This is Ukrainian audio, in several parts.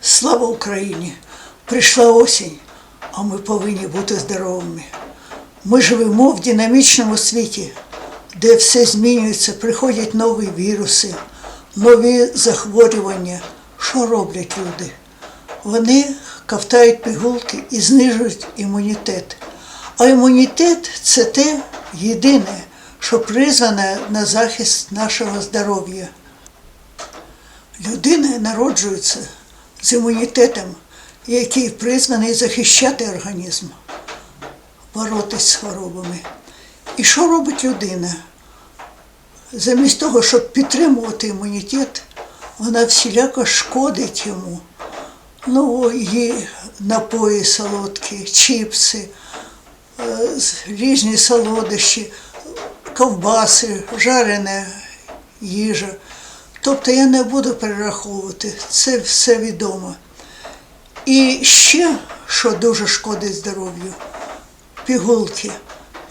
Слава Україні! Прийшла осінь, а ми повинні бути здоровими. Ми живемо в динамічному світі, де все змінюється, приходять нові віруси, нові захворювання. Що роблять люди? Вони ковтають пігулки і знижують імунітет. А імунітет це те єдине, що призване на захист нашого здоров'я. Людина народжується з імунітетом, який призваний захищати організм, боротись з хворобами. І що робить людина? Замість того, щоб підтримувати імунітет, вона всіляко шкодить йому. Ну, і напої солодкі, чіпси, е, різні солодощі, ковбаси, жарена їжа. Тобто я не буду перераховувати, це все відомо. І ще, що дуже шкодить здоров'ю, пігулки.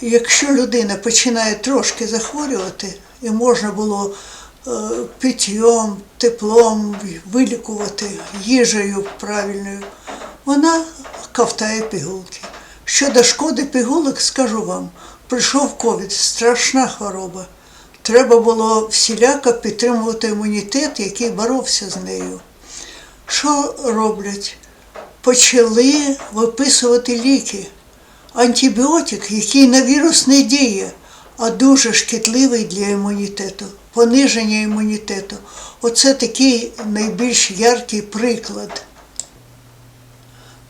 Якщо людина починає трошки захворювати, і можна було е, питьом, теплом вилікувати, їжею правильною, вона ковтає пігулки. Щодо шкоди пігулок, скажу вам, прийшов ковід, страшна хвороба. Треба було всіляко підтримувати імунітет, який боровся з нею. Що роблять? Почали виписувати ліки. Антибіотик, який на вірус не діє, а дуже шкідливий для імунітету, пониження імунітету. Оце такий найбільш яркий приклад.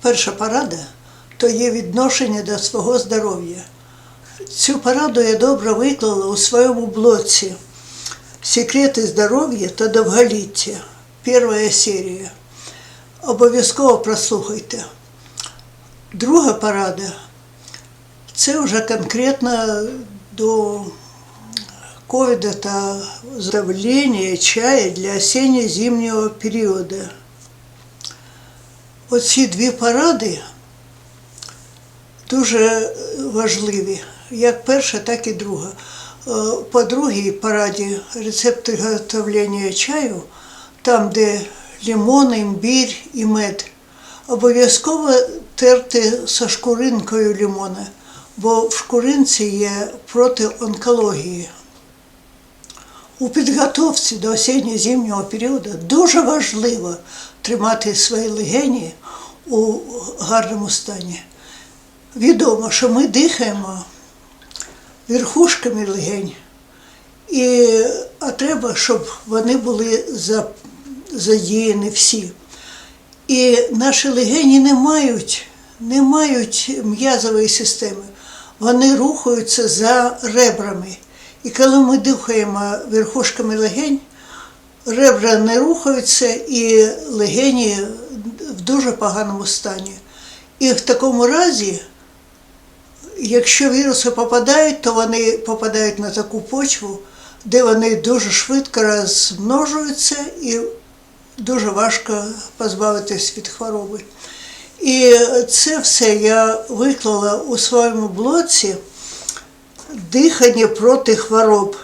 Перша порада то є відношення до свого здоров'я. Цю пораду я добре виклала у своєму блоці Секрети здоров'я та довголіття. Перша серія. Обов'язково прослухайте. Друга порада це вже конкретно до ковіда та здавлення чаю для осінньо-зимнього періоду. Оці дві поради дуже важливі, як перша, так і друга. Е, По другій пораді рецепт приготовлення чаю, там, де лимон, імбір і мед, обов'язково терти зі шкуринкою лимона, бо в шкуринці є проти онкології. У підготовці до осінньо-зимнього періоду дуже важливо тримати свої легені у гарному стані. Відомо, що ми дихаємо верхушками легень, і, а треба, щоб вони були задіяні всі. І наші легені не мають, не мають м'язової системи. Вони рухаються за ребрами. І коли ми дихаємо верхушками легень, ребра не рухаються і легені в дуже поганому стані. І в такому разі, якщо віруси попадають, то вони попадають на таку почву, де вони дуже швидко розмножуються і дуже важко позбавитись від хвороби. І це все я виклала у своєму блоці дихання проти хвороб,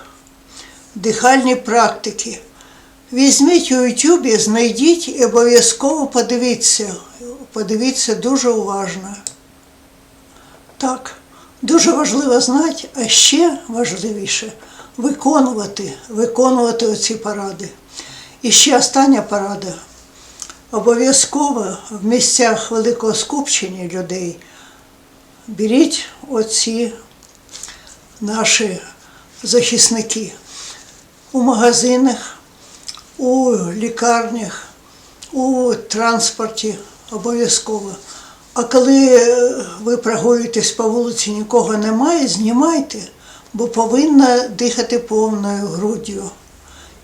дихальні практики. Візьміть у Ютубі, знайдіть і обов'язково подивіться. Подивіться дуже уважно. Так, дуже важливо знати, а ще важливіше виконувати, виконувати оці поради. І ще остання порада. Обов'язково в місцях великого скупчення людей беріть оці наші захисники у магазинах, у лікарнях, у транспорті обов'язково. А коли е, ви прогулюєтесь по вулиці, нікого немає, знімайте, бо повинна дихати повною груддю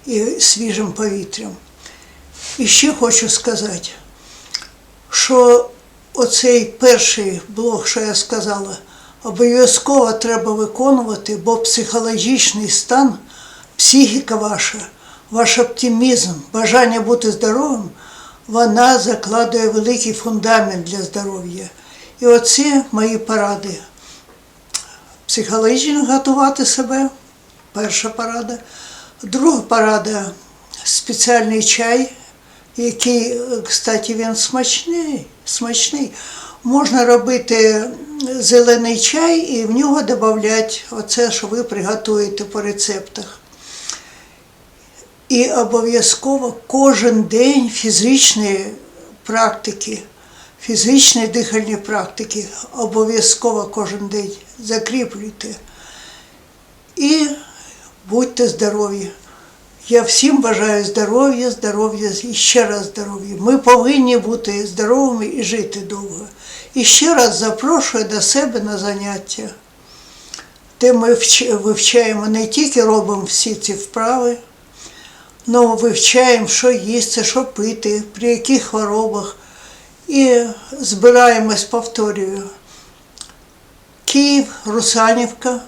і свіжим повітрям. І ще хочу сказати, що оцей перший блог, що я сказала, обов'язково треба виконувати, бо психологічний стан, психіка ваша, ваш оптимізм, бажання бути здоровим, вона закладує великий фундамент для здоров'я. І оці мої поради. Психологічно готувати себе, перша порада. Друга порада спеціальний чай який, кстати, він смачний, смачний. Можна робити зелений чай і в нього додати оце, що ви приготуєте по рецептах. І обов'язково кожен день фізичної практики, фізичні дихальні практики, обов'язково кожен день закріплюйте. І будьте здорові. Я всім бажаю здоров'я, здоров'я і ще раз здоров'я. Ми повинні бути здоровими і жити довго. І ще раз запрошую до себе на заняття, де ми вивчаємо не тільки робимо всі ці вправи, але вивчаємо, що їсти, що пити, при яких хворобах. І збираємось, повторюю. Київ, Русанівка,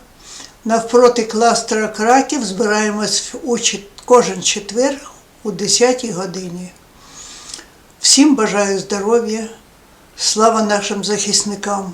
навпроти кластера Краків збираємось у кожен четвер у 10 годині. Всім бажаю здоров'я, слава нашим захисникам.